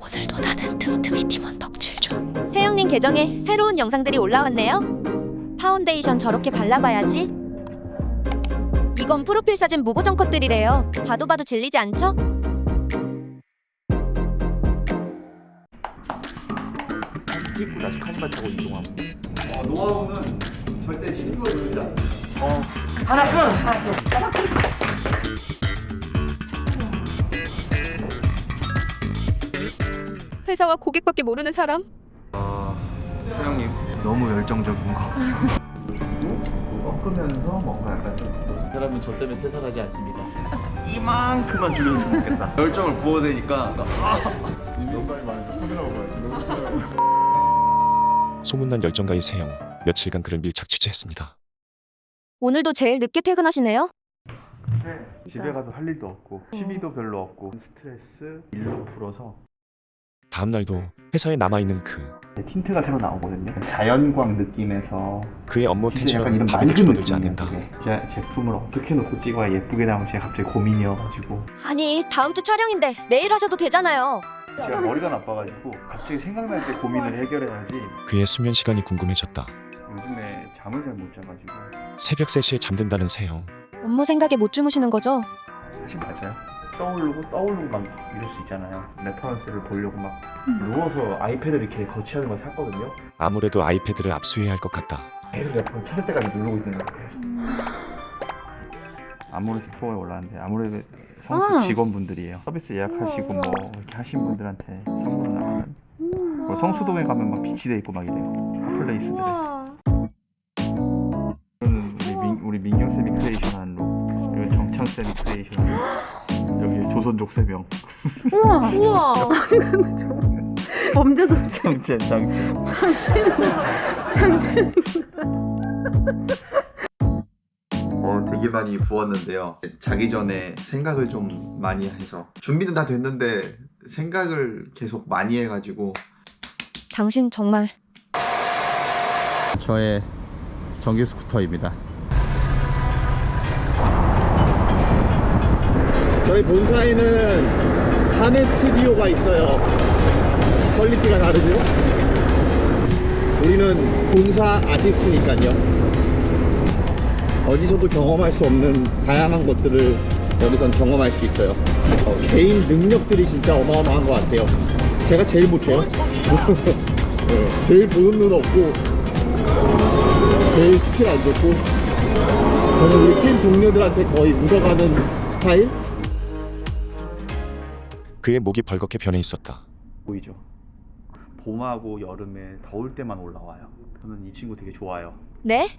오늘도 나는 틈틈이 팀원 덕질 중. 세영님 계정에 새로운 영상들이 올라왔네요. 파운데이션 저렇게 발라봐야지. 이건 프로필 사진 무보정 컷들이래요. 봐도 봐도 질리지 않죠? 찍고 다시 카니발 타고 이동하고 어, 노하우는 절대 힘들어 누르지 않아. 회사와 고객밖에 모르는 사람? 소영님 너무 열정적인 거. 주고 꺾으면서 뭔가 약간 좀 사람은 저 때문에 퇴사하지 않습니다 이만큼만 줄여줬으면 좋겠다. 열정을 부어대니까 너무 빨리 말해서 카메라 봐야지 소문난 열정가의 세영 며칠간 그를 밀착 취재했습니다. 오늘도 제일 늦게 퇴근하시네요? 집에 가서 할 일도 없고 취미도 별로 없고 스트레스 일로 풀어서 다음 날도 회사에 남아 있는 그 틴트가 새로 나오거든요. 자연광 느낌에서 그의 업무 진짜 텐션은 약간 이런 밤에도 맑은 줄어들지 느낌이에요. 않는다. 제 제품을 어떻게 놓고 찍어야 예쁘게 나올지 갑자기 고민이어가지고 아니 다음 주 촬영인데 내일 하셔도 되잖아요. 제가 머리가 나빠가지고 갑자기 생각날 때 고민을 해결해야지 그의 수면 시간이 궁금해졌다. 요즘에 잠을 잘 못 자가지고 새벽 3시에 잠든다는 세영. 업무 생각에 못 주무시는 거죠? 사실 맞아요. 떠오르고 떠오르고 막 이럴 수 있잖아요. 레퍼런스를 보려고 막 누워서 아이패드를 이렇게 거치하는 걸 샀거든요. 아무래도 아이패드를 압수해야 할 것 같다. 계속 레퍼런스 찾을 때까지 누르고 있는 거예요. 계속. 아무래도 스토어에 올라왔는데 아무래도 성수 직원분들이에요. 서비스 예약하시고 뭐 이렇게 하신 분들한테 선물을 나가는. 뭐 성수동에 가면 막 빛이 돼 있고 막 이래요. 핫플레이스들에. 이거는 우리 민, 우리 민경 쌤이 크리에이션 한 룩. 이거 정창 쌤이 크리에이션 한 룩. 여기 조선족 세 명. 우와 우와 범죄 도시 장첸 장첸. 장첸 어, 되게 많이 부었는데요. 자기 전에 생각을 좀 많이 해서 준비는 다 됐는데 생각을 계속 많이 해가지고 당신 정말 저의 전기 스쿠터입니다. 저희 본사에는 사내 스튜디오가 있어요. 퀄리티가 다르죠? 우리는 본사 아티스트니까요. 어디서도 경험할 수 없는 다양한 것들을 여기선 경험할 수 있어요. 어, 개인 능력들이 진짜 어마어마한 것 같아요. 제가 제일 못해요. 네, 제일 보는 눈 없고 제일 스킬 안 좋고 저는 우리 팀 동료들한테 거의 묻어가는 스타일? 그의 목이 벌겋게 변해 있었다. 보이죠? 봄하고 여름에 더울 때만 올라와요. 저는 이 친구 되게 좋아요. 네?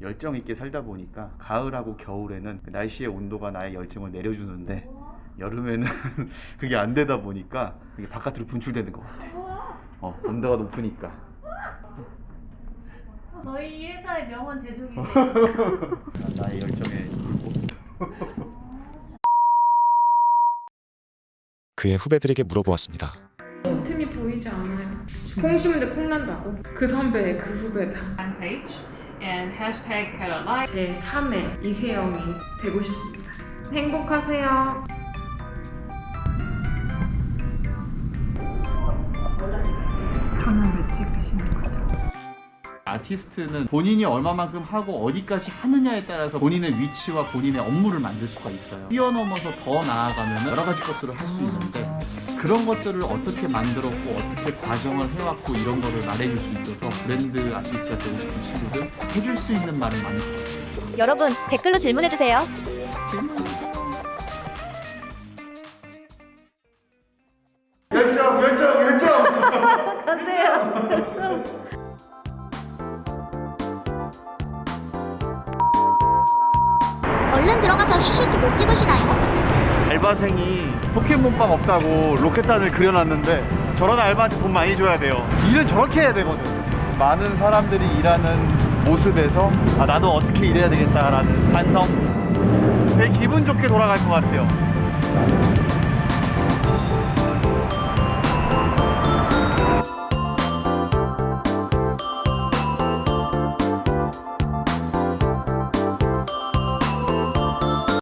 열정 있게 살다 보니까 가을하고 겨울에는 그 날씨의 온도가 나의 열정을 내려주는데 여름에는 그게 안 되다 보니까 이게 바깥으로 분출되는 것 같아. 어, 온도가 높으니까. 저희 회사의 명언 제조기 나의 열정에 불고. 그의 후배들에게 물어보았습니다. 틈이 보이지 않아요 콩 심은데 콩 난다고? 그 선배 그 후배다 and hashtag Hella Life. 제 3의 이세영이 되고 싶습니다 행복하세요 아티스트는 본인이 얼마만큼 하고 어디까지 하느냐에 따라서 본인의 위치와 본인의 업무를 만들 수가 있어요. 뛰어넘어서 더 나아가면 여러 가지 것들을 할 수 있는데 그런 것들을 어떻게 만들었고 어떻게 과정을 해왔고 이런 거를 말해줄 수 있어서 브랜드 아티스트가 되고 싶은 친구들 해줄 수 있는 말은 많을 것 같아요. 여러분 댓글로 질문해 주세요. 열정, 열정, 열정! 얼른 들어가서 슈슈즈 못 찍으시나요? 알바생이 포켓몬빵 없다고 로켓단을 그려놨는데 저런 알바한테 돈 많이 줘야 돼요. 일은 저렇게 해야 되거든. 많은 사람들이 일하는 모습에서 아, 나도 어떻게 일해야 되겠다라는 반성. 되게 기분 좋게 돌아갈 것 같아요.